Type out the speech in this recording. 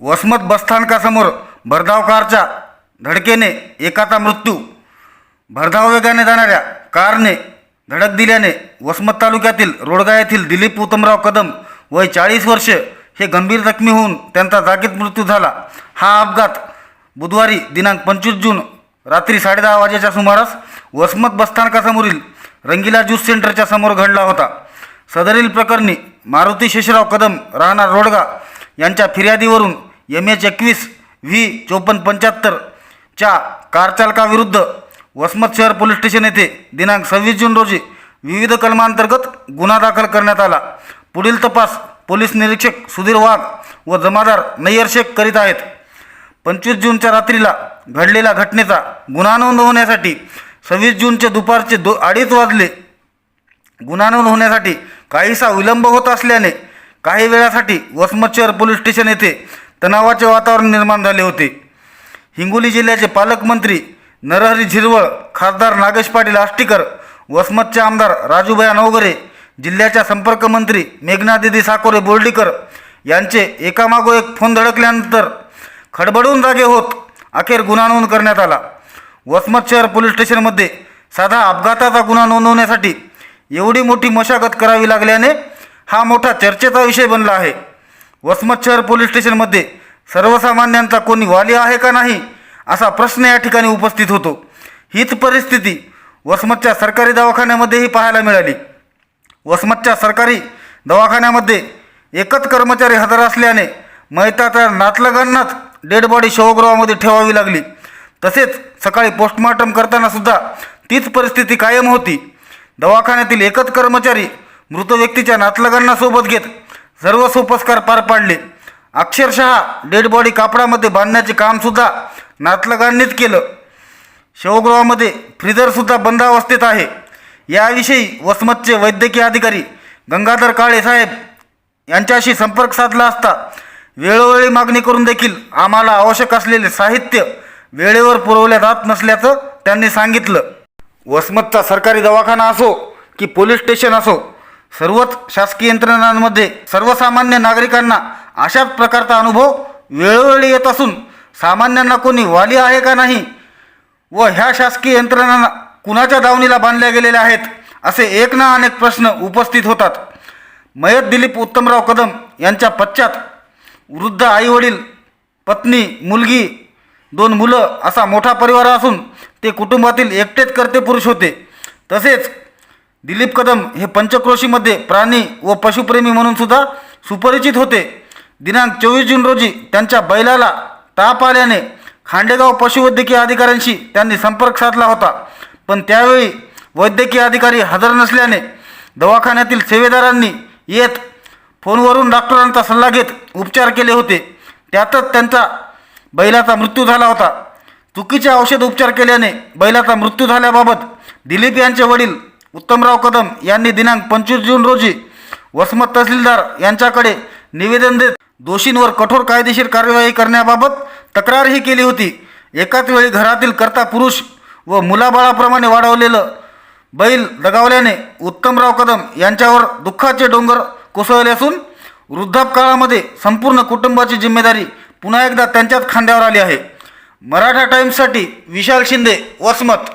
वसमत बसस्थानकासमोर भरधाव कारच्या धडकेने एकाचा मृत्यू. भरधाव वेगाने जाणाऱ्या कारने धडक दिल्याने वसमत तालुक्यातील रोडगा येथील दिलीप उत्तमराव कदम वय चाळीस वर्ष हे गंभीर जखमी होऊन त्यांचा जागीच मृत्यू झाला. हा अपघात बुधवारी दिनांक पंचवीस जून रात्री साडेदहा वाजेच्या सुमारास वसमत बसस्थानकासमोरील रंगीला ज्यूस सेंटरच्या समोर घडला होता. सदरील प्रकरणी मारुती शेषराव कदम राहणार रोडगा यांच्या फिर्यादीवरून एम एच एकवीस व्ही चोपन्न पंच्याहत्तरच्या कारचालकाविरुद्ध वसमत शहर पोलीस स्टेशन येथे दिनांक सव्वीस जून रोजी विविध कलमांतर्गत गुन्हा दाखल करण्यात आला. पुढील तपास पोलीस निरीक्षक सुधीर वाघ व जमादार नय्यर शेख करीत आहेत. पंचवीस जूनच्या रात्रीला घडलेल्या घटनेचा गुन्हा नोंद होण्यासाठी सव्वीस जूनचे दुपारचे दो अडीच वाजले. गुन्हा नोंद होण्यासाठी काहीसा विलंब होत असल्याने काही वेळासाठी वसमत शहर पोलीस स्टेशन येथे तणावाचे वातावरण निर्माण झाले होते. हिंगोली जिल्ह्याचे पालकमंत्री नरहरी झिरवळ खासदार नागेश पाटील आष्टीकर वसमतचे आमदार राजूभया नवगरे जिल्ह्याच्या संपर्कमंत्री मेघनादिदी साकोरे बोर्डीकर यांचे एकामागो एक फोन धडकल्यानंतर खडबडून जागे होत अखेर गुन्हा नोंद करण्यात आला. वसमत शहर पोलीस स्टेशनमध्ये साधा अपघाताचा गुन्हा नोंदवण्यासाठी एवढी मोठी मशागत करावी लागल्याने हा मोठा चर्चेचा विषय बनला आहे. वसमत शहर पोलीस स्टेशनमध्ये सर्वसामान्यांचा कोणी वाली आहे का नाही असा प्रश्न या ठिकाणी उपस्थित होतो. हीच परिस्थिती वसमतच्या सरकारी दवाखान्यामध्येही पाहायला मिळाली. वसमतच्या सरकारी दवाखान्यामध्ये एकच कर्मचारी हजर असल्याने मैताच्या नातलगांनाच डेड बॉडी शवगृहामध्ये ठेवावी लागली. तसेच सकाळी पोस्टमॉर्टम करताना सुद्धा तीच परिस्थिती कायम होती. दवाखान्यातील एकच कर्मचारी मृत व्यक्तीच्या नातलगांना सोबत घेत सर्व सोपस्कार पार पाडले. अक्षरशः डेड बॉडी कापडामध्ये बांधण्याचे कामसुद्धा नातलगांनीच केलं. शवगृहामध्ये फ्रीजरसुद्धा बंद अवस्थेत आहे. याविषयी वसमतचे वैद्यकीय अधिकारी गंगाधर काळे साहेब यांच्याशी संपर्क साधला असता वेळोवेळी मागणी करून देखील आम्हाला आवश्यक असलेले साहित्य वेळेवर पुरवल्या जात नसल्याचं त्यांनी सांगितलं. वसमतचा सरकारी दवाखाना असो की पोलीस स्टेशन असो सर्वच शासकीय यंत्रणांमध्ये सर्वसामान्य नागरिकांना अशाच प्रकारचा अनुभव वेळोवेळी येत असून सामान्यांना कोणी वाली आहे का नाही व ह्या शासकीय यंत्रणांना कुणाच्या दावणीला बांधल्या गेलेल्या आहेत असे एक ना अनेक प्रश्न उपस्थित होतात. मयत दिलीप उत्तमराव कदम यांच्या पश्चात वृद्ध आईवडील पत्नी मुलगी दोन मुलं असा मोठा परिवार असून ते कुटुंबातील एकटेच करते पुरुष होते. तसेच दिलीप कदम हे पंचक्रोशीमध्ये प्राणी व पशुप्रेमी म्हणून सुद्धा सुपरिचित होते. दिनांक चोवीस जून रोजी त्यांच्या बैलाला ताप आल्याने खांडेगाव पशुवैद्यकीय अधिकाऱ्यांशी त्यांनी संपर्क साधला होता. पण त्यावेळी वैद्यकीय अधिकारी हजर नसल्याने दवाखान्यातील सेवेदारांनी येत फोनवरून डॉक्टरांचा सल्ला घेत उपचार केले होते. त्यातच त्यांचा बैलाचा मृत्यू झाला होता. चुकीचे औषध उपचार केल्याने बैलाचा मृत्यू झाल्याबाबत दिलीप यांचे वडील उत्तमराव कदम यांनी दिनांक पंचवीस जून रोजी वसमत तहसीलदार यांच्याकडे निवेदन देत दोषींवर कठोर कायदेशीर कार्यवाही करण्याबाबत तक्रारही केली होती. एकाच वेळी घरातील कर्ता पुरुष व मुलाबाळाप्रमाणे वाढवलेलं बैल दगावल्याने उत्तमराव कदम यांच्यावर दुःखाचे डोंगर कोसळले असून वृद्धापकाळामध्ये संपूर्ण कुटुंबाची जिम्मेदारी पुन्हा एकदा त्यांच्याच खांद्यावर आली आहे. मराठा टाईम्ससाठी विशाल शिंदे वसमत.